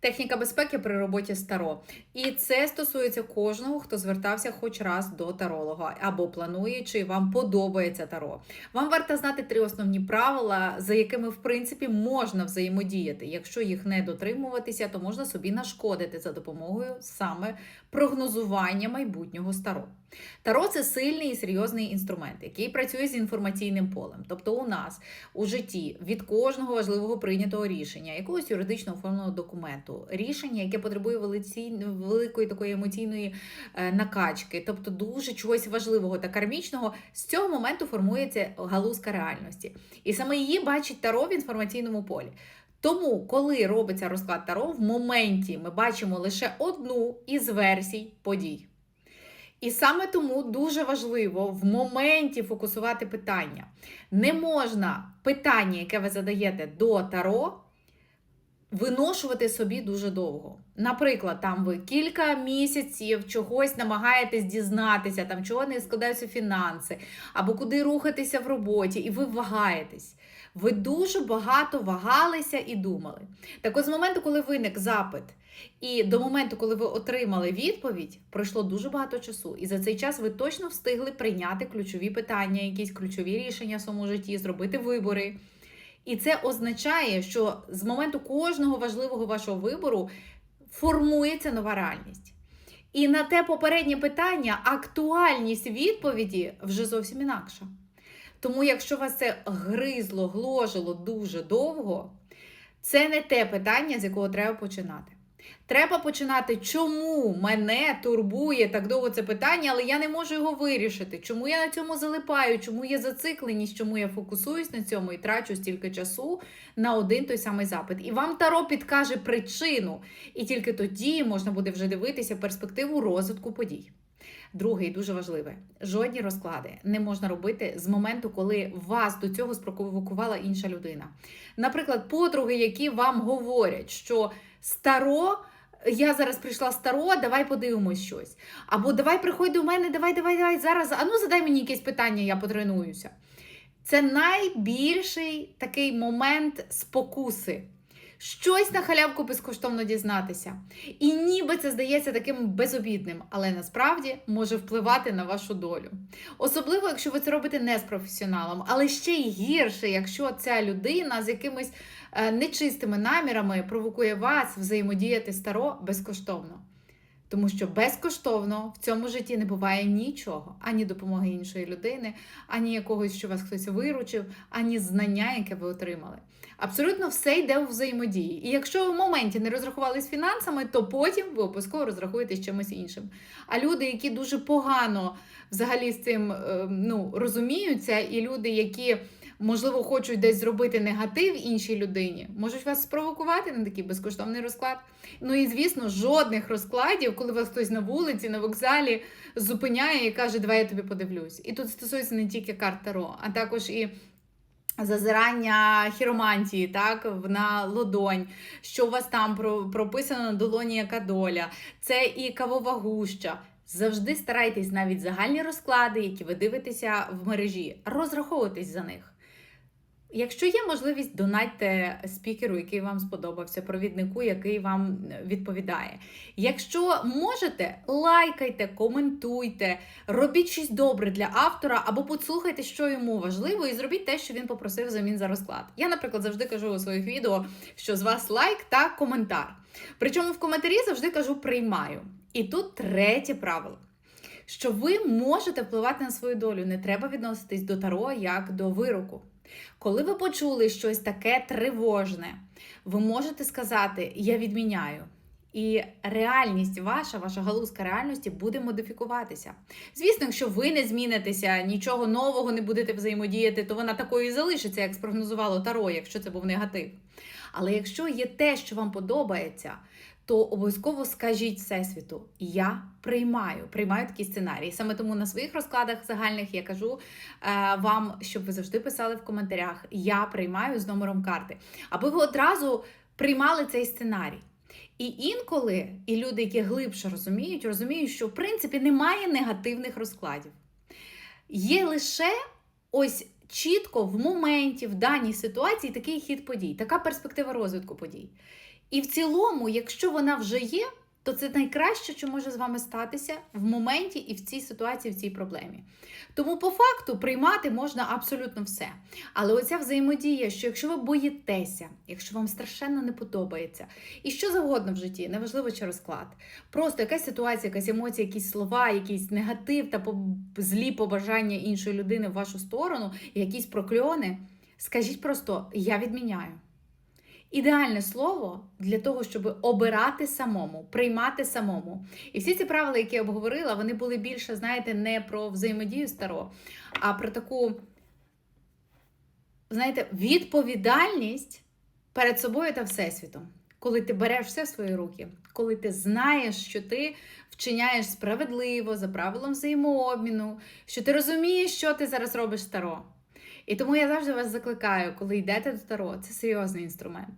Техніка безпеки при роботі з таро. І це стосується кожного, хто звертався хоч раз до таролога або планує, чи вам подобається таро. Вам варто знати три основні правила, за якими в принципі можна взаємодіяти. Якщо їх не дотримуватися, то можна собі нашкодити за допомогою саме прогнозування майбутнього з таро. Це сильний і серйозний інструмент, який працює з інформаційним полем. Тобто, у нас у житті від кожного важливого прийнятого рішення, якогось юридично оформленого документу, рішення, яке потребує великої такої емоційної е, накачки, тобто дуже чогось важливого та кармічного, з цього моменту формується галузка реальності. І саме її бачить таро в інформаційному полі. Тому, коли робиться розклад таро, в моменті ми бачимо лише одну із версій подій. І саме тому дуже важливо в моменті фокусувати питання. Не можна питання, яке ви задаєте до таро, виношувати собі дуже довго. Наприклад, там ви кілька місяців чогось намагаєтесь дізнатися, там чого не складаються фінанси, або куди рухатися в роботі, і ви вагаєтесь. Ви дуже багато вагалися і думали. Так от з моменту, коли виник запит, і до моменту, коли ви отримали відповідь, пройшло дуже багато часу. І за цей час ви точно встигли прийняти ключові питання, якісь ключові рішення в своєму житті, зробити вибори. І це означає, що з моменту кожного важливого вашого вибору формується нова реальність. І на те попереднє питання актуальність відповіді вже зовсім інакша. Тому, якщо вас це гризло, гложило дуже довго, це не те питання, з якого треба починати. Треба починати, чому мене турбує так довго це питання, але я не можу його вирішити. Чому я на цьому залипаю, чому є зацикленість, чому я фокусуюсь на цьому і трачу стільки часу на один той самий запит. І вам Таро підкаже причину, і тільки тоді можна буде вже дивитися перспективу розвитку подій. Другий дуже важливе: жодні розклади не можна робити з моменту, коли вас до цього спровокувала інша людина. Наприклад, подруги, які вам говорять, що старо. Я зараз прийшла старо, давай подивимось щось. Або давай приходь до мене, давай, давай, давай зараз. А ну задай мені якесь питання, я потренуюся. Це найбільший такий момент спокуси. Щось на халявку безкоштовно дізнатися. І ніби це здається таким безобідним, але насправді може впливати на вашу долю. Особливо, якщо ви це робите не з професіоналом, але ще й гірше, якщо ця людина з якимись е, нечистими намірами провокує вас взаємодіяти старо безкоштовно. Тому що безкоштовно в цьому житті не буває нічого, ані допомоги іншої людини, ані якогось, що вас хтось виручив, ані знання, яке ви отримали. Абсолютно все йде у взаємодії. І якщо ви в моменті не розрахувались з фінансами, то потім ви обов'язково розрахуєтесь чимось іншим. А люди, які дуже погано взагалі з цим е, ну, розуміються, і люди, які можливо, хочуть десь зробити негатив іншій людині, можуть вас спровокувати на такий безкоштовний розклад. Ну і звісно, жодних розкладів, коли вас хтось на вулиці, на вокзалі зупиняє і каже, давай я тобі подивлюсь. І тут стосується не тільки карт Таро, а також і. Зазирання хіромантії, так, на лодонь, що у вас там прописано на долоні яка доля, це і кавова гуща. Завжди старайтесь навіть загальні розклади, які ви дивитеся в мережі, розраховуватись за них. Якщо є можливість, донатьте спікеру, який вам сподобався, провіднику, який вам відповідає. Якщо можете, лайкайте, коментуйте, робіть щось добре для автора, або послухайте, що йому важливо, і зробіть те, що він попросив взамін за розклад. Я, наприклад, завжди кажу у своїх відео, що з вас лайк та коментар. Причому в коментарі завжди кажу приймаю. І тут третє правило. Що ви можете впливати на свою долю, не треба відноситись до таро як до вироку. Коли ви почули щось таке тривожне, ви можете сказати Я відміняю. І реальність ваша, ваша галузка реальності буде модифікуватися. Звісно, якщо ви не змінитеся, нічого нового не будете взаємодіяти, то вона такою і залишиться, як спрогнозувало Таро, якщо це був негатив. Але якщо є те, що вам подобається, то обов'язково скажіть Всесвіту, я приймаю, приймаю такі сценарії. Саме тому на своїх розкладах загальних я кажу е, вам, щоб ви завжди писали в коментарях Я приймаю з номером карти, аби ви одразу приймали цей сценарій. І інколи, і люди, які глибше розуміють, розуміють, що в принципі немає негативних розкладів. Є лише ось чітко в моменті, в даній ситуації такий хід подій, така перспектива розвитку подій. І в цілому, якщо вона вже є, то це найкраще, що може з вами статися в моменті і в цій ситуації, в цій проблемі. Тому, по факту, приймати можна абсолютно все. Але оця взаємодія, що якщо ви боїтеся, якщо вам страшенно не подобається, і що завгодно в житті, неважливо чи розклад, просто якась ситуація, якась емоція, якісь слова, якийсь негатив та злі побажання іншої людини в вашу сторону, якісь прокльони, скажіть просто: я відміняю. Ідеальне слово для того, щоб обирати самому, приймати самому. І всі ці правила, які я обговорила, вони були більше, знаєте, не про взаємодію старо, а про таку, знаєте, відповідальність перед собою та всесвітом. Коли ти береш все в свої руки, коли ти знаєш, що ти вчиняєш справедливо за правилом взаємообміну, що ти розумієш, що ти зараз робиш старо. І тому я завжди вас закликаю, коли йдете до Таро, це серйозний інструмент.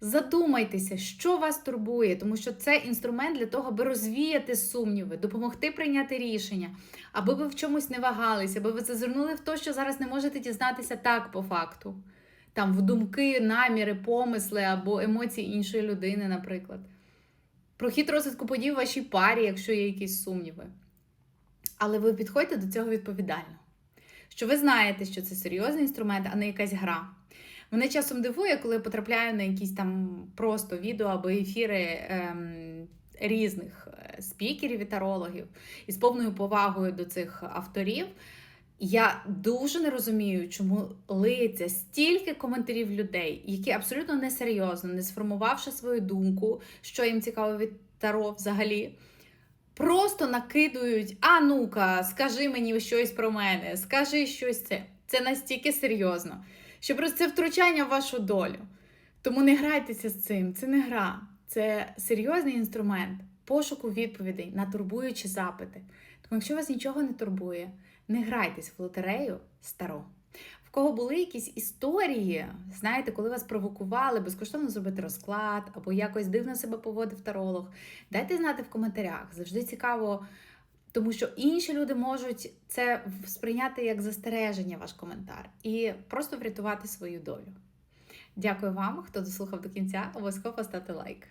Задумайтеся, що вас турбує, тому що це інструмент для того, аби розвіяти сумніви, допомогти прийняти рішення, аби ви в чомусь не вагались, аби ви зазирнули в те, що зараз не можете дізнатися так по факту. Там в думки, наміри, помисли або емоції іншої людини, наприклад. Про хід розвитку подій в вашій парі, якщо є якісь сумніви. Але ви підходьте до цього відповідально що ви знаєте, що це серйозний інструмент, а не якась гра. Мене часом дивує, коли я потрапляю на якісь там просто відео або ефіри ем, різних е, спікерів і тарологів, і з повною повагою до цих авторів. Я дуже не розумію, чому лиється стільки коментарів людей, які абсолютно несерйозно, не сформувавши свою думку, що їм цікаво від Таро взагалі. Просто накидують, а ну-ка, скажи мені щось про мене, скажи щось це. Це настільки серйозно, що просто це втручання в вашу долю. Тому не грайтеся з цим, це не гра, це серйозний інструмент пошуку відповідей на турбуючі запити. Тому, якщо вас нічого не турбує, не грайтесь в лотерею старо. Кого були якісь історії, знаєте, коли вас провокували безкоштовно зробити розклад або якось дивно себе поводив таролог, дайте знати в коментарях. Завжди цікаво, тому що інші люди можуть це сприйняти як застереження, ваш коментар, і просто врятувати свою долю. Дякую вам, хто дослухав до кінця. Обов'язково поставте лайк.